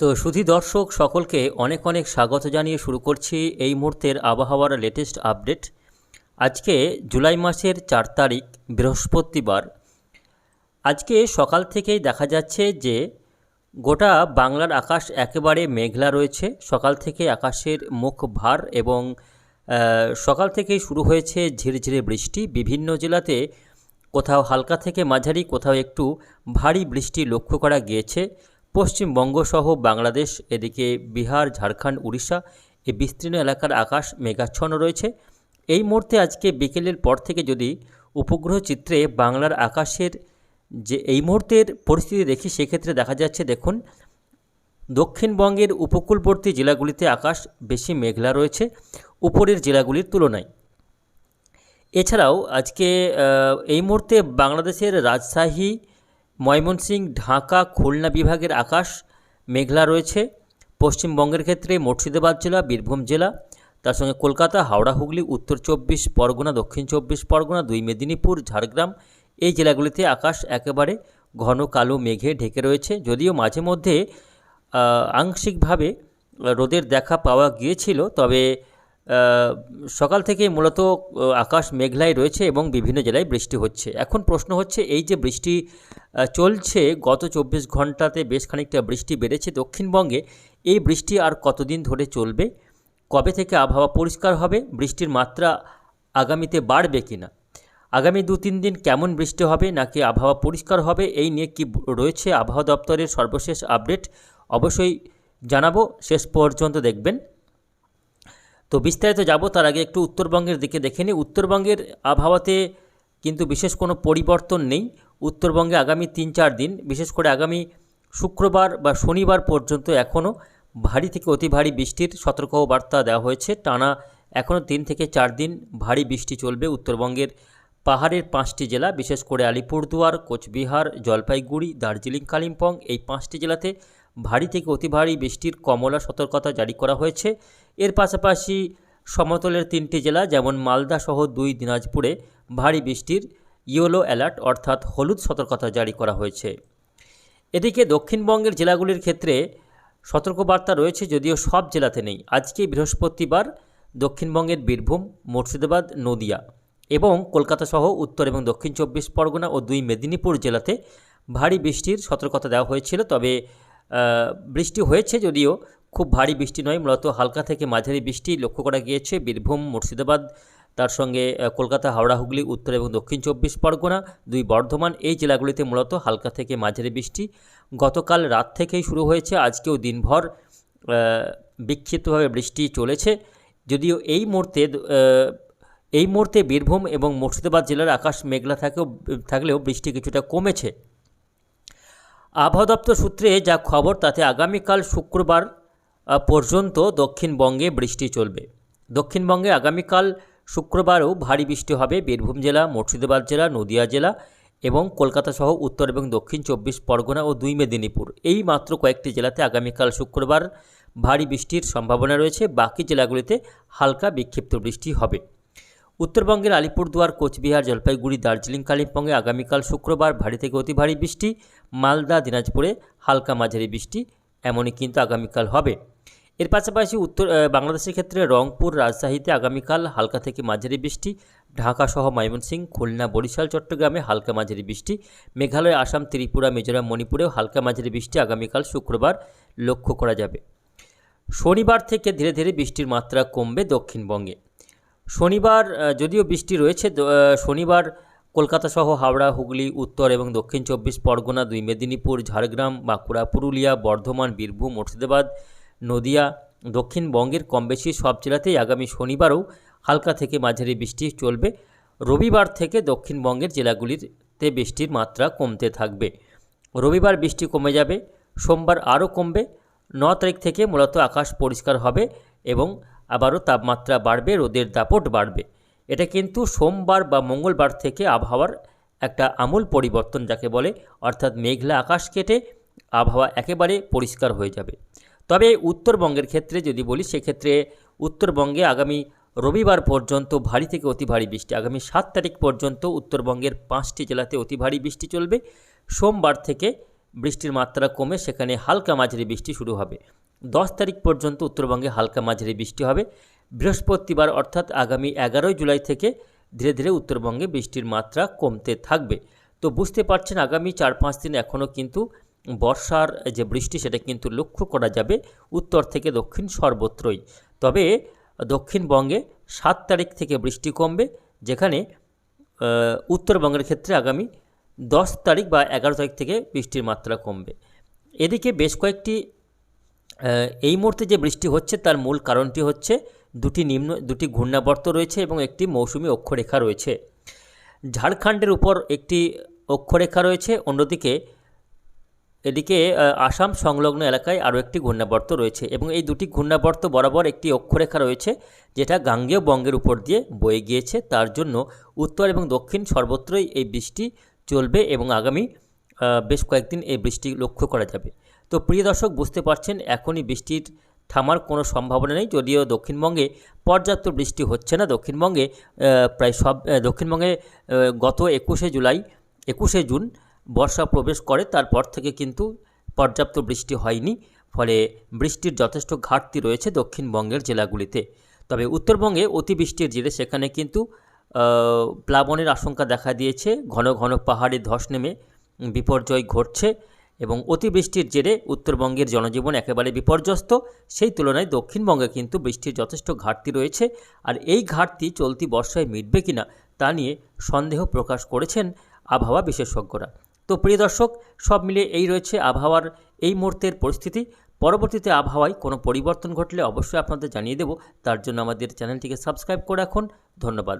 তো সুধী দর্শক, সকলকে অনেক অনেক স্বাগত জানিয়ে শুরু করছি এই মুহূর্তের আবহাওয়ার লেটেস্ট আপডেট আজকে জুলাই মাসের চার তারিখ, বৃহস্পতিবার। আজকে সকাল থেকেই দেখা যাচ্ছে যে গোটা বাংলার আকাশ একেবারে মেঘলা রয়েছে। সকাল থেকে আকাশের মুখ ভার এবং সকাল থেকেই শুরু হয়েছে ঝিরঝিরে বৃষ্টি। বিভিন্ন জেলাতে কোথাও হালকা থেকে মাঝারি, কোথাও একটু ভারী বৃষ্টি লক্ষ্য করা গিয়েছে। পশ্চিমবঙ্গ সহ বাংলাদেশ, এদিকে বিহার, ঝাড়খণ্ড, উড়িষ্যা এই বিস্তীর্ণ এলাকার আকাশ মেঘাচ্ছন্ন রয়েছে। এই মুহূর্তে আজকে বিকেলের পর থেকে যদি উপগ্রহ চিত্রে বাংলার আকাশের যে এই মুহূর্তের পরিস্থিতি দেখি, সেক্ষেত্রে দেখা যাচ্ছে, দেখুন, দক্ষিণবঙ্গের উপকূলবর্তী জেলাগুলিতে আকাশ বেশি মেঘলা রয়েছে, উপরের জেলাগুলির তুলনায়। এছাড়াও আজকে এই মুহূর্তে বাংলাদেশের রাজশাহী ময়মনসিংহ ঢাকা, খুলনা বিভাগের আকাশ, মেঘলা রয়েছে। পশ্চিমবঙ্গের ক্ষেত্রে মুর্শিদাবাদ জেলা, বীরভূম জেলা, তার সঙ্গে কলকাতা, হাওড়া, হুগলি, উত্তর চব্বিশ, পরগনা, দক্ষিণ চব্বিশ, পরগনা, দুই মেদিনীপুর, ঝাড়গ্রাম, এই জেলাগুলিতে আকাশ একেবারে ঘন কালো মেঘে ঢেকে রয়েছে। যদিও মাঝে মধ্যে আংশিকভাবে রোদের দেখা পাওয়া গিয়েছিল, তবে সকাল থেকেই মূলত আকাশ মেঘলাই রয়েছে এবং বিভিন্ন জেলায় বৃষ্টি হচ্ছে। এখন প্রশ্ন হচ্ছে, এই যে বৃষ্টি চলছে, গত চব্বিশ ঘন্টাতে বেশ খানিকটা বৃষ্টি বেড়েছে দক্ষিণবঙ্গে, এই বৃষ্টি আর কতদিন ধরে চলবে? কবে থেকে আবহাওয়া পরিষ্কার হবে? বৃষ্টির মাত্রা আগামীতে বাড়বে কিনা আগামী দু তিন দিন কেমন বৃষ্টি হবে নাকি আবহাওয়া পরিষ্কার হবে? এই নিয়ে কি রয়েছে আবহাওয়া দপ্তরের সর্বশেষ আপডেট? অবশ্যই জানাব। শেষ পর্যন্ত দেখবেন। তো বিস্তারিত যাব, তার আগে একটু উত্তরবঙ্গের দিকে দেখে নিই। উত্তরবঙ্গের আবহাওয়াতে কিন্তু বিশেষ কোনো পরিবর্তন নেই। উত্তরবঙ্গে আগামী তিন চার দিন, বিশেষ করে আগামী শুক্রবার বা শনিবার পর্যন্ত এখনও ভারী থেকে অতি ভারী বৃষ্টির সতর্ক বার্তা দেওয়া হয়েছে। টানা এখনও তিন থেকে চার দিন ভারী বৃষ্টি চলবে উত্তরবঙ্গের পাহাড়ের পাঁচটি জেলা, বিশেষ করে আলিপুরদুয়ার, কোচবিহার, জলপাইগুড়ি, দার্জিলিং, কালিম্পং। এই পাঁচটি জেলাতে ভারী থেকে অতি ভারী বৃষ্টির কমলা সতর্কতা জারি করা হয়েছে। এর পাশাপাশি সমতলের তিনটি জেলা যেমন মালদা সহ দুই দিনাজপুরে ভারী বৃষ্টির ইয়েলো অ্যালার্ট অর্থাৎ হলুদ সতর্কতা জারি করা হয়েছে। এদিকে দক্ষিণবঙ্গের জেলাগুলির ক্ষেত্রে সতর্কবার্তা রয়েছে যদিও সব জেলাতে নেই। আজকে বৃহস্পতিবার দক্ষিণবঙ্গের বীরভূম, মুর্শিদাবাদ, নদিয়া এবং কলকাতা সহ উত্তর এবং দক্ষিণ চব্বিশ পরগনা ও দুই মেদিনীপুর জেলাতে ভারী বৃষ্টির সতর্কতা দেওয়া হয়েছিল। তবে বৃষ্টি হয়েছে যদিও, খুব ভারী বৃষ্টি নয়, মূলত হালকা থেকে মাঝারি বৃষ্টি লক্ষ্য করা গিয়েছে বীরভূম, মুর্শিদাবাদ, তার সঙ্গে কলকাতা, হাওড়া, হুগলি, উত্তর এবং দক্ষিণ চব্বিশ পরগনা, দুই বর্ধমান, এই জেলাগুলিতে মূলত হালকা থেকে মাঝারি বৃষ্টি। গতকাল রাত থেকেই শুরু হয়েছে, আজকেও দিনভর বিক্ষিপ্তভাবে বৃষ্টি চলেছে। যদিও এই মুহূর্তে এই মুহূর্তে বীরভূম এবং মুর্শিদাবাদ জেলার আকাশ মেঘলা থাকেও, থাকলেও বৃষ্টি কিছুটা কমেছে। আবহাওয়া দপ্তর সূত্রে যা খবর, তাতে আগামীকাল শুক্রবার পর্যন্ত দক্ষিণবঙ্গে বৃষ্টি চলবে। দক্ষিণবঙ্গে আগামীকাল শুক্রবারও ভারী বৃষ্টি হবে। বীরভূম জেলা, মুর্শিদাবাদ জেলা, নদিয়া জেলা এবং কলকাতা সহ উত্তর এবং দক্ষিণ চব্বিশ পরগনা ও দুই মেদিনীপুর। এই মাত্র কয়েকটি জেলাতে আগামীকাল শুক্রবার ভারী বৃষ্টির সম্ভাবনা রয়েছে। বাকি জেলাগুলিতে হালকা বিক্ষিপ্ত বৃষ্টি হবে। উত্তরবঙ্গের আলিপুরদুয়ার, কোচবিহার, জলপাইগুড়ি, দার্জিলিং, কালিম্পংয়ে আগামীকাল শুক্রবার ভারী থেকে অতি ভারী বৃষ্টি, মালদা, দিনাজপুরে হালকা মাঝারি বৃষ্টি, এমনই কিন্তু আগামীকাল হবে। এর পাশাপাশি উত্তর বাংলাদেশের ক্ষেত্রে রংপুর রাজশাহীতে আগামীকাল হালকা থেকে মাঝারি বৃষ্টি ঢাকা সহ ময়মনসিংহ খুলনা, বরিশাল, চট্টগ্রামে হালকা মাঝারি বৃষ্টি, মেঘালয়, আসাম, ত্রিপুরা, মিজোরাম, মণিপুরেও হালকা মাঝারি বৃষ্টি আগামীকাল শুক্রবার লক্ষ্য করা যাবে। শনিবার থেকে ধীরে ধীরে বৃষ্টির মাত্রা কমবে দক্ষিণবঙ্গে। শনিবার যদিও বৃষ্টি রয়েছে শনিবার কলকাতা সহ হাওড়া, হুগলি, উত্তর এবং দক্ষিণ চব্বিশ পরগনা, দুই মেদিনীপুর, ঝাড়গ্রাম, বাঁকুড়া, পুরুলিয়া, বর্ধমান, বীরভূম, মুর্শিদাবাদ, নদিয়া, দক্ষিণবঙ্গের কম বেশি সব জেলাতেই আগামী শনিবারও হালকা থেকে মাঝারি বৃষ্টি চলবে। রবিবার থেকে দক্ষিণবঙ্গের জেলাগুলিতে বৃষ্টির মাত্রা কমতে থাকবে। রবিবার বৃষ্টি কমে যাবে, সোমবার আরও কমবে। ন তারিখ থেকে মূলত আকাশ পরিষ্কার হবে এবং আবারও তাপমাত্রা বাড়বে, রোদের দাপট বাড়বে। এটা কিন্তু সোমবার বা মঙ্গলবার থেকে আবহাওয়ার একটা আমূল পরিবর্তন যাকে বলে, অর্থাৎ মেঘলা আকাশ কেটে আবহাওয়া একেবারে পরিষ্কার হয়ে যাবে। তবে উত্তরবঙ্গের ক্ষেত্রে যদি বলি, সেক্ষেত্রে উত্তরবঙ্গে আগামী রবিবার পর্যন্ত ভারী থেকে অতি ভারী বৃষ্টি, আগামী সাত তারিখ পর্যন্ত উত্তরবঙ্গের পাঁচটি জেলাতে অতি ভারী বৃষ্টি চলবে। সোমবার থেকে বৃষ্টির মাত্রা কমে সেখানে হালকা মাঝারি বৃষ্টি শুরু হবে। দশ তারিখ পর্যন্ত উত্তরবঙ্গে হালকা মাঝারি বৃষ্টি হবে। বৃহস্পতিবার অর্থাৎ আগামী এগারোই জুলাই থেকে ধীরে ধীরে উত্তরবঙ্গে বৃষ্টির মাত্রা কমতে থাকবে। তো বুঝতে পারছেন, আগামী চার পাঁচ দিন এখনও কিন্তু বর্ষার যে বৃষ্টি, সেটা কিন্তু লক্ষ্য করা যাবে উত্তর থেকে দক্ষিণ সর্বত্রই। তবে দক্ষিণবঙ্গে সাত তারিখ থেকে বৃষ্টি কমবে, যেখানে উত্তরবঙ্গের ক্ষেত্রে আগামী দশ তারিখ বা এগারো তারিখ থেকে বৃষ্টির মাত্রা কমবে। এদিকে বেশ কয়েকটি এই মুহূর্তে যে বৃষ্টি হচ্ছে তার মূল কারণটি হচ্ছে দুটি নিম্ন, দুটি ঘূর্ণাবর্ত রয়েছে এবং একটি মৌসুমি অক্ষরেখা রয়েছে। ঝাড়খণ্ডের উপর একটি অক্ষরেখা রয়েছে, অন্যদিকে এদিকে আসাম সংলগ্ন এলাকায় আরও একটি ঘূর্ণাবর্ত রয়েছে এবং এই দুটি ঘূর্ণাবর্ত বরাবর একটি অক্ষরেখা রয়েছে যেটা গাঙ্গেয় বঙ্গের উপর দিয়ে বয়ে গিয়েছে। তার জন্য উত্তর এবং দক্ষিণ সর্বত্রই এই বৃষ্টি চলবে এবং আগামী বেশ কয়েকদিন এই বৃষ্টি লক্ষ্য করা যাবে। তো প্রিয় দর্শক, বুঝতে পারছেন এখনই বৃষ্টির থামার কোনো সম্ভাবনা নেই। যদিও দক্ষিণবঙ্গে পর্যাপ্ত বৃষ্টি হচ্ছে না, দক্ষিণবঙ্গে প্রায় সব দক্ষিণবঙ্গে গত একুশে জুলাই, একুশে জুন বর্ষা প্রবেশ করে, তারপর থেকে কিন্তু পর্যাপ্ত বৃষ্টি হয়নি। ফলে বৃষ্টির যথেষ্ট ঘাটতি রয়েছে দক্ষিণবঙ্গের জেলাগুলিতে। তবে উত্তরবঙ্গে অতিবৃষ্টির জেরে সেখানে কিন্তু প্লাবনের আশঙ্কা দেখা দিয়েছে। ঘন ঘন পাহাড়ে ধস নেমে বিপর্যয় ঘটছে। এবং অতিবৃষ্টির জেরে উত্তরবঙ্গের জনজীবন একেবারে বিপর্যস্ত, সেই তুলনায় দক্ষিণবঙ্গে কিন্তু বৃষ্টির যথেষ্ট ঘাটতি রয়েছে। আর এই ঘাটতি চলতি বর্ষায় মিটবে কিনা তা নিয়ে সন্দেহ প্রকাশ করেছেন আবহাওয়া বিশেষজ্ঞরা। তো প্রিয় দর্শক, সব মিলিয়ে এই রয়েছে আবহাওয়ার এই মুহূর্তের পরিস্থিতি। পরবর্তীতে আবহাওয়ায় কোনো পরিবর্তন ঘটলে অবশ্যই আপনাদের জানিয়ে দেব। তার জন্য আমাদের চ্যানেলটিকে সাবস্ক্রাইব করে রাখুন। ধন্যবাদ।